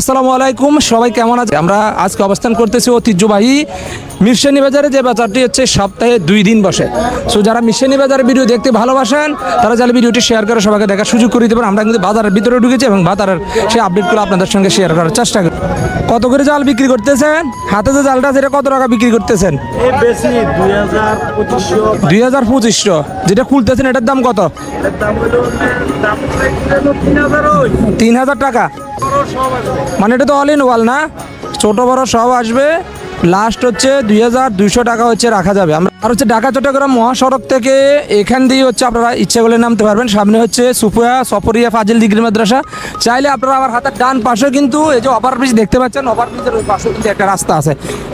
আসসালামু আলাইকুম সবাই কেমন আছে? আমরা আজকে অবস্থান করতেছি ঐতিহ্যবাহী মিরসানি বাজারে যে বাজারটি হচ্ছে সপ্তাহে দুই দিন বসে। সো যারা মিরসানি বাজারের ভিডিও দেখতে ভালোবাসেন তারা যারা ভিডিওটি শেয়ার করে সবাইকে দেখার সুযোগ করে দিতে পারেন। আমরা কিন্তু বাজারের ভিতরে ঢুকেছি এবং বাজারের সেই আপডেটগুলো আপনাদের সঙ্গে শেয়ার করার চেষ্টা করি। কত করে জাল বিক্রি করতেছেন? হাতে যে জালটা সেটা কত টাকা বিক্রি করতেছেন? দুই হাজার পঁচিশশো। যেটা খুলতেছেন এটার দাম কত? তিন হাজার টাকা। মানে এটা তো অল ইন ওয়াল না? ছোট বড় সব আসবে। লাস্ট হচ্ছে দুই হাজার দুইশো টাকা হচ্ছে রাখা যাবে। আমরা আর হচ্ছে ঢাকা চট্টগ্রাম মহাসড়ক থেকে এখান দিয়ে হচ্ছে আপনারা ইচ্ছা করলে নামতে পারবেন। সামনে হচ্ছে সুফিয়া সফরিয়া ফাজিল ডিগ্রি মাদ্রাসা। চাইলে আপনারা আবার হাতের ডান পাশে কিন্তু এই যে ওভার ব্রিজ দেখতে পাচ্ছেন ওভার ব্রিজের ওই পাশে কিন্তু একটা রাস্তা আছে।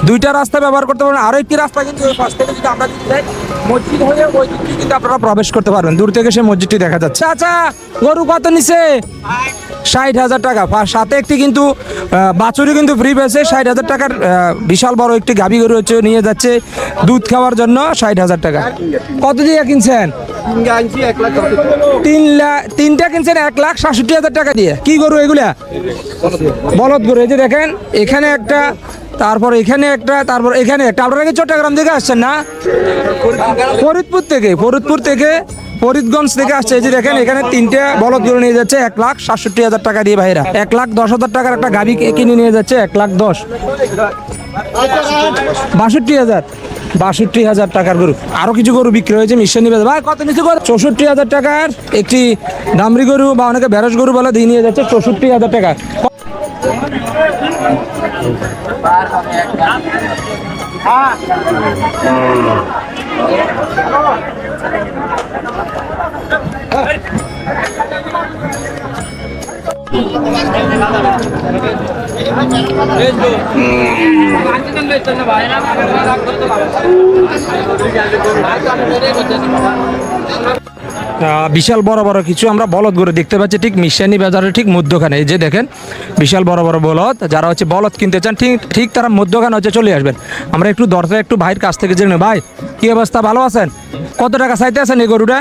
দুইটা রাস্তা ব্যবহার করতে পারবেন। আরও একটি রাস্তা কিন্তু ওই পাশ থেকে যদি আমরা যাই, মসজিদ হয়ে ওই কিন্তু আপনারা প্রবেশ করতে পারবেন। দূর থেকে সেই মসজিদটি দেখা যাচ্ছে। আচ্ছা গরু কত নিছে? ষাট হাজার টাকা। সাথে একটি কিন্তু বাছুরি কিন্তু ফ্রি পেয়েছে। ষাট হাজার টাকার বিশাল বড় একটি গাভী গরু হচ্ছে, নিয়ে যাচ্ছে দুধ খাওয়ার জন্য ষাট হাজার টাকা। কত দিয়ে কিনছেন? তিন লাখ তিনটা কিনছেন, এক লাখ সাতষট্টি হাজার টাকা দিয়ে। কি গরু এগুলা? বলদ গরু। এই যে দেখেন, এখানে একটা, তারপর এখানে একটা, তারপর এখানে একটা। আপনারা কি চট্টগ্রাম থেকে আসছেন না? ফরিদপুর থেকে ফরিদপুর থেকে ফরিদগঞ্জ থেকে আসছে। এই যে দেখেন, এখানে তিনটে বলদ গরু নিয়ে যাচ্ছে, এক লাখ সাতষট্টি হাজার টাকা দিয়ে ভাইরা। এক লাখ দশ হাজার টাকার একটা গাভি কিনে নিয়ে যাচ্ছে, এক লাখ দশ। বাষট্টি হাজার। বাষট্টি হাজার টাকার গরু। আরও কিছু গরু বিক্রি হয়েছে, মিশন নিবে ভাই, কত নিচে গরু? চৌষট্টি হাজার টাকার একটি দামরি গরু বা অনেকে বেরস গরু বলে দিয়ে নিয়ে যাচ্ছে, চৌষট্টি হাজার টাকা। বিশাল বড় বড় কিছু আমরা বলদ গরু দেখতে পাচ্ছি, ঠিক মিশানি বাজারের ঠিক মধ্যখানে। এই যে দেখেন, বিশাল বড় বড় বলদ, যারা হচ্ছে বলদ কিনতে চান, ঠিক ঠিক তারা মধ্যখানে হচ্ছে চলে আসবেন। আমরা একটু দরজা একটু ভাইয়ের কাছ থেকে জেনে। ভাই, কি অবস্থা, ভালো আছেন? কত টাকা চাইতে আছেন এই গরুটা?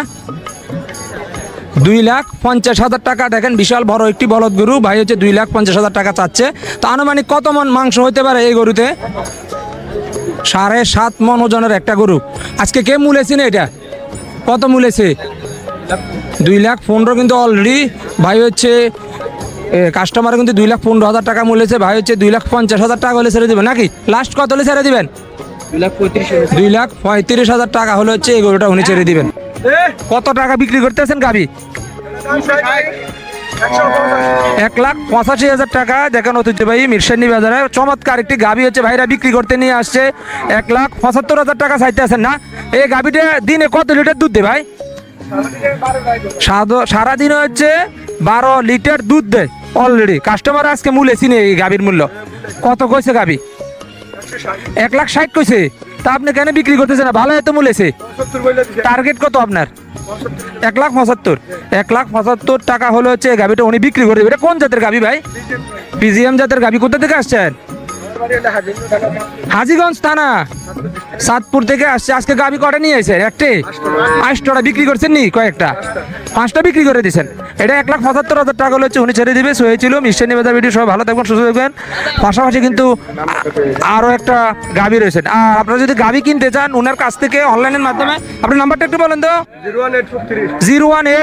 দুই লাখ পঞ্চাশ হাজার টাকা। দেখেন বিশাল বড় একটি বলদ গরু। ভাই হচ্ছে দুই লাখ পঞ্চাশ হাজার টাকা চাচ্ছে। তো আনুমানিক কত মন মাংস হতে পারে এই গরুতে? সাড়ে সাত মন ওজনের একটা গরু। আজকে কে মূলেছে না এটা? কত মূলেছে দুই লাখ পনেরো কিন্তু অলরেডি ভাই হচ্ছে কাস্টমার কিন্তু দুই লাখ পনেরো হাজার টাকা মূলেছে ভাই হচ্ছে দুই লাখ পঞ্চাশ হাজার টাকা হলে ছেড়ে দেবেন। নাকি? লাস্ট কত হলে ছেড়ে দেবেন? দুই লাখ পঁয়ত্রিশ দুই লাখ পঁয়ত্রিশ হাজার টাকা হলে হচ্ছে এই গরুটা উনি ছেড়ে দিবেন। কত টাকা বিক্রি করতেছেন গাবি? এক লাখ পঁচাশি হাজার টাকা। দেখেন ঐতিহ্যবাহী মিরসানি বাজারে। চমৎকার একটি গাবি হচ্ছে ভাইরা বিক্রি করতে নিয়ে আসছে। এক লাখ পঁচাত্তর হাজার টাকা চাইতে আছেন না? এই গাবিটা দিনে কত লিটার দুধ দেয় ভাই? সারাদিনে হচ্ছে বারো লিটার দুধ দেয় অলরেডি কাস্টমার আজকে মূল্য চিনে এই গাবির মূল্য। কত কইছে গাবি? এক লাখ ষাট কইছে। তা আপনি কেন বিক্রি করতেছেন না? ভালো এত মূলেছে টার্গেট কত আপনার? এক লাখ পঁচাত্তর। এক লাখ পঁচাত্তর টাকা হলো হচ্ছে গাভিটা গাবিটা উনি বিক্রি করে দেবে। এটা কোন জাতের গাবি ভাই? পিজিএম জাতের গাবি কোথা থেকে আসছেন? হাজিগঞ্জ থানা। সাতপুর থেকে আসছে। আজকে গাবি কটা নিয়ে এসেছেন একটি। আষ্টটা বিক্রি করছেন নি? কয়েকটা। পাঁচটা বিক্রি করে দিয়েছেন এটা এক লাখ পঁচাত্তর হাজার টাকা হচ্ছে উনি ছেড়ে দিবে। হয়েছিল মিষ্টানি বাজার ভিডিও সবাই ভালো থাকবেন সুস্থ থাকবেন। পাশাপাশি কিন্তু আরও একটা গাবি রয়েছেন। আর আপনারা যদি গাবি কিনতে চান ওনার কাছ থেকে অনলাইনের মাধ্যমে আপনার নাম্বারটা একটু বলেন তো। Zero one eight